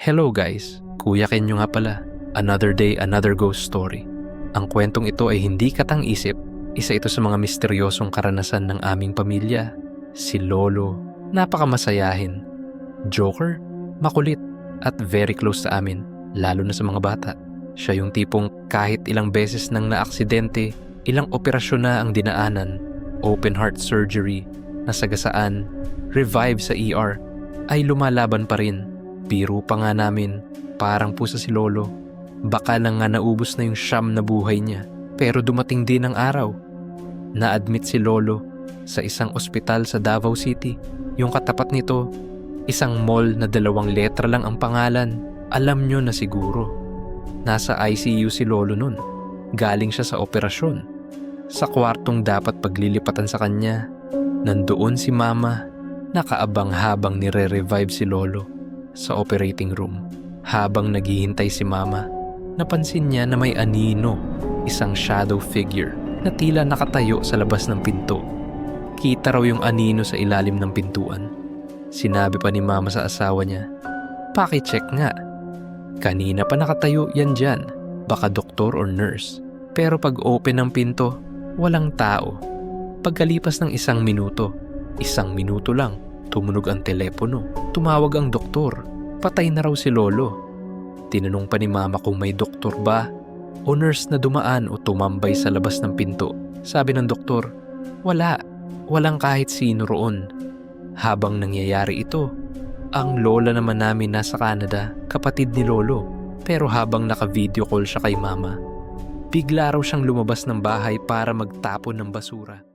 Hello guys, Kuya Kenyo nga pala. Another day, another ghost story. Ang kwentong ito ay hindi katang-isip. Isa ito sa mga misteryosong karanasan ng aming pamilya. Si Lolo, napakamasayahin. Joker, makulit, at very close sa amin, lalo na sa mga bata. Siya yung tipong kahit ilang beses nang naaksidente, ilang operasyon na ang dinaanan, open heart surgery, nasagasaan, revive sa ER, ay lumalaban pa rin. Biro pa nga namin, parang pusa si Lolo. Baka lang nga naubos na yung siyam na buhay niya. Pero dumating din ang araw. Na-admit si Lolo sa isang ospital sa Davao City. Yung katapat nito, isang mall na dalawang letra lang ang pangalan. Alam nyo na siguro. Nasa ICU si Lolo nun. Galing siya sa operasyon. Sa kwartong dapat paglilipatan sa kanya, nandoon si Mama nakaabang habang nire-revive si Lolo sa operating room. Habang naghihintay si Mama, napansin niya na may anino, isang shadow figure na tila nakatayo sa labas ng pinto. Kita raw yung anino sa ilalim ng pintuan. Sinabi pa ni Mama sa asawa niya, Paki-check nga. Kanina pa nakatayo yan dyan, baka doktor or nurse. Pero pag open ng pinto, walang tao. Pagkalipas ng isang minuto, isang minuto lang, tumunog ang telepono. Tumawag ang doktor. Patay na raw si Lolo. Tinanong pa ni Mama kung may doktor ba o nurse na dumaan o tumambay sa labas ng pinto. Sabi ng doktor, wala. Walang kahit sino roon. Habang nangyayari ito, ang lola naman namin nasa Canada, kapatid ni Lolo. Pero habang naka-video call siya kay Mama, bigla raw siyang lumabas ng bahay para magtapon ng basura.